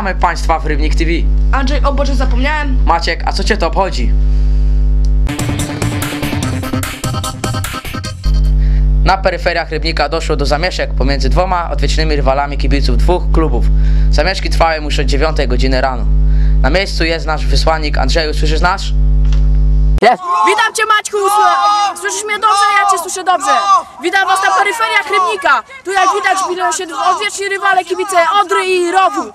Witamy Państwa w Rybnik TV. Andrzej, o Boże, zapomniałem. Maciek, a co Cię to obchodzi? Na peryferiach Rybnika doszło do zamieszek pomiędzy dwoma odwiecznymi rywalami kibiców dwóch klubów. Zamieszki trwały już od 9 godziny rano. Na miejscu jest nasz wysłannik Andrzeju, słyszysz nas? Jest. Witam cię, Maćku! Sły- Słyszysz mnie dobrze? Ja cię słyszę dobrze. Witam was na peryferiach Rybnika. Tu jak widać biją się odwieczni rywale kibice Odry i Rowu.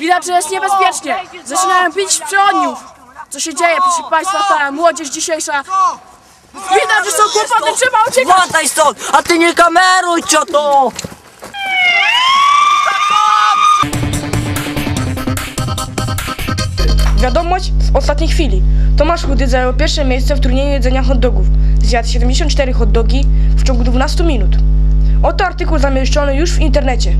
Widać, że jest niebezpiecznie. Zaczynają pić z przechodniów. Co się dzieje, proszę państwa, ta młodzież dzisiejsza. Widać, że są kłopoty, trzeba uciekać. Wracaj stąd, a ty nie kameruj, cioto! Wiadomość z ostatniej chwili. Tomasz Chudy zajął pierwsze miejsce w turnieju jedzenia hot dogów. Zjadł 74 hot dogi w ciągu 12 minut. Oto artykuł zamieszczony już w internecie.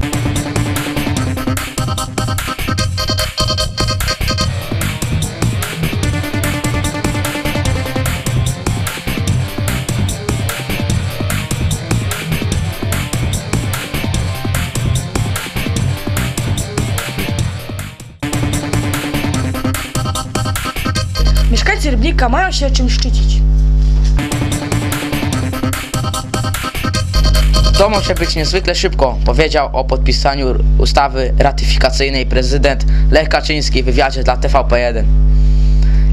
Mieszkańcy Rybnika mają się czym szczycić. To może być niezwykle szybko, powiedział o podpisaniu ustawy ratyfikacyjnej prezydent Lech Kaczyński w wywiadzie dla TVP1.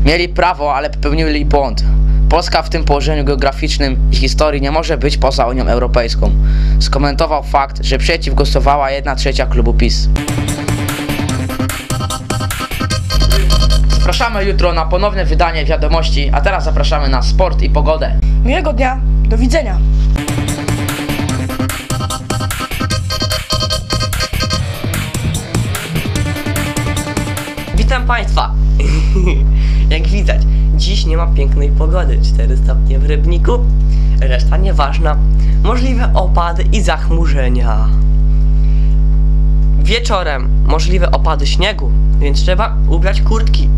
Mieli prawo, ale popełnili błąd. Polska w tym położeniu geograficznym i historii nie może być poza Unią Europejską. Skomentował fakt, że przeciw głosowała 1 trzecia klubu PiS. Zapraszamy jutro na ponowne wydanie wiadomości, a teraz zapraszamy na sport i pogodę. Miłego dnia, do widzenia. Witam Państwa! Jak widać, dziś nie ma pięknej pogody. 4 stopnie w Rybniku, reszta nieważna. Możliwe opady i zachmurzenia. Wieczorem możliwe opady śniegu, więc trzeba ubrać kurtki.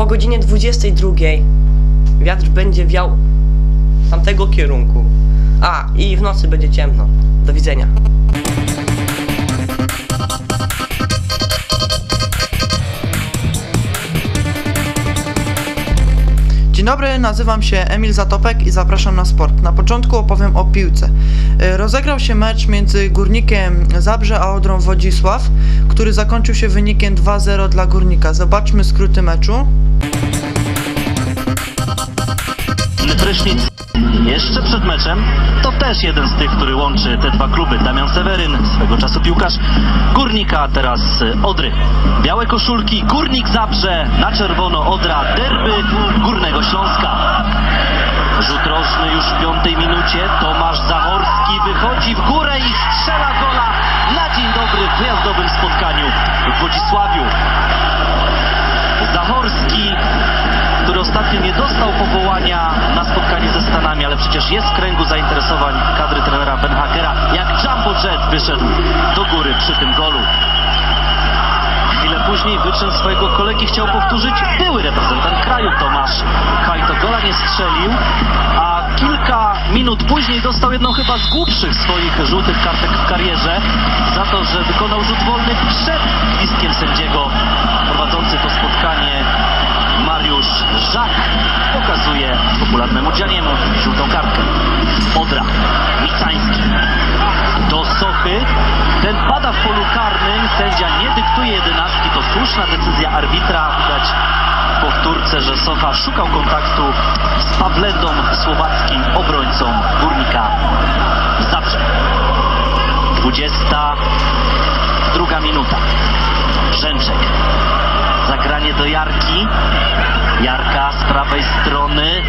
Po godzinie 22 wiatr będzie wiał tamtego kierunku. A, i w nocy będzie ciemno. Do widzenia. Dzień dobry, nazywam się Emil Zatopek i zapraszam na sport. Na początku opowiem o piłce. E, Rozegrał się mecz między Górnikiem Zabrze a Odrą Wodzisław, który zakończył się wynikiem 2-0 dla Górnika. Zobaczmy skróty meczu. Prysznic jeszcze przed meczem to też jeden z tych, który łączy te dwa kluby. Damian Seweryn, swego czasu piłkarz Górnika, a teraz Odry. Białe koszulki, Górnik Zabrze, na czerwono Odra, derby Górnego Śląska. Rzut rożny już w piątej minucie, Tomasz Zachorski wychodzi w górę i strzela gola na dzień dobry w wyjazdowym spotkaniu w Wodzisławiu. Zachorski, który ostatnio nie dostał powołania na spotkanie ze Stanami, ale przecież jest w kręgu zainteresowań kadry trenera Benhakera, jak Jumbo Jet wyszedł do góry przy tym golu. Później wyczyn swojego kolegi chciał powtórzyć były reprezentant kraju Tomasz Hajto gola nie strzelił, a kilka minut później dostał jedną chyba z głupszych swoich żółtych kartek w karierze za to, że wykonał rzut wolny przed gwizdkiem sędziego prowadzący to spotkanie Mariusz Żak pokazuje popularnemu Dzianiemu żółtą kartkę. Odra, Micański do Sochy. Pada w polu karnym, sędzia nie dyktuje jedenastki, to słuszna decyzja arbitra. Widać w powtórce, że Socha szukał kontaktu z Pawlendą Słowackim, obrońcą Górnika Zabrze. 22 minuta. Brzęczek. Zagranie do Jarki. Jarka z prawej strony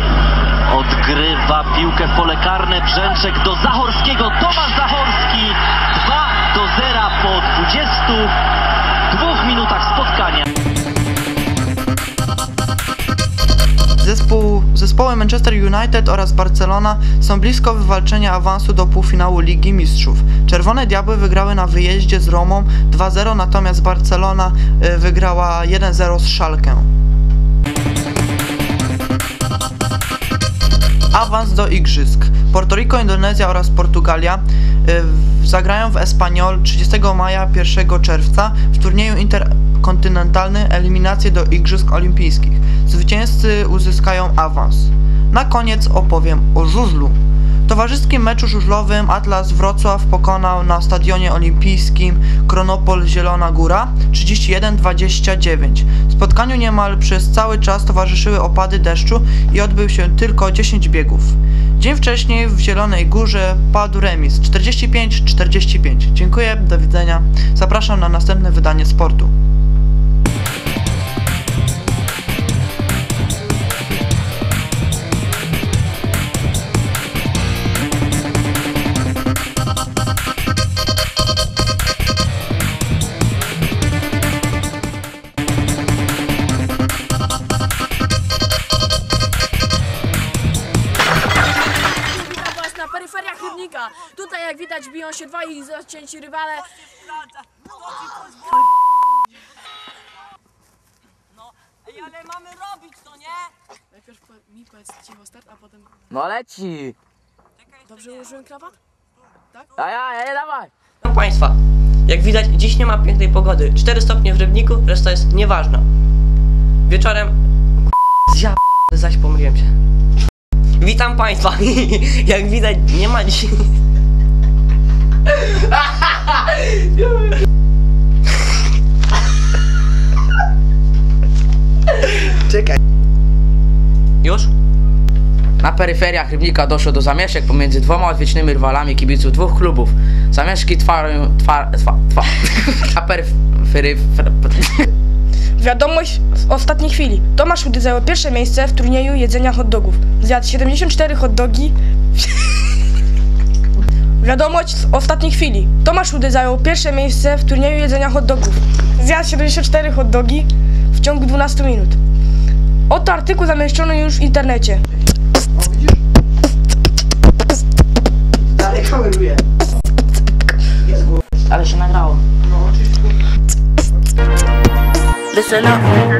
odgrywa piłkę w pole karne. Brzęczek do Zachorskiego. Tomasz Zachorski 2 do 0 po 22 minutach spotkania. Zespół, zespoły Manchester United oraz Barcelona są blisko wywalczenia awansu do półfinału Ligi Mistrzów. Czerwone Diabły wygrały na wyjeździe z Romą 2-0, natomiast Barcelona y, wygrała 1-0 z Szalkę. Awans do igrzysk. Porto Rico, Indonezja oraz Portugalia y, zagrają w Espanyol 30 maja 1 czerwca w turnieju interkontynentalnym eliminacje do Igrzysk Olimpijskich. Zwycięzcy uzyskają awans. Na koniec opowiem o żużlu. Towarzyskim meczu żużlowym Atlas Wrocław pokonał na stadionie olimpijskim Kronopol Zielona Góra 31-29. Spotkaniu niemal przez cały czas towarzyszyły opady deszczu i odbył się tylko 10 biegów. Dzień wcześniej w Zielonej Górze padł remis 45-45. Dziękuję, do widzenia. Zapraszam na następne wydanie sportu. Peryferiach Rybnika. Tutaj jak widać biją się dwaj zacięci rywale. Ej, ale mamy robić to, nie? Najpierw po- mi powiedz cicho start, a potem... No leci! Dobrze ułożyłem krawat? A ja, ja, nie dawaj! Proszę Państwa, jak widać, dziś nie ma pięknej pogody. 4 stopnie w Rybniku, reszta jest nieważna. Wieczorem... Ja zaś pomyliłem się. Witam Państwa. jak widać, nie ma dzisiaj... Czekaj. Już? Na peryferiach Rybnika doszło do zamieszek pomiędzy dwoma odwiecznymi rywalami kibiców dwóch klubów. Zamieszki trwają... Twa, twa, twa. Na peryferii... Wiadomość z ostatniej chwili. Tomasz Chudy zajął pierwsze miejsce w turnieju jedzenia hot dogów. Zjadł 74 hot dogi. Wiadomość z ostatniej chwili. Tomasz Chudy zajął pierwsze miejsce w turnieju jedzenia hot dogów. Zjadł 74 hot dogi w ciągu 12 minut. Oto artykuł zamieszczono już w internecie. Barcelona.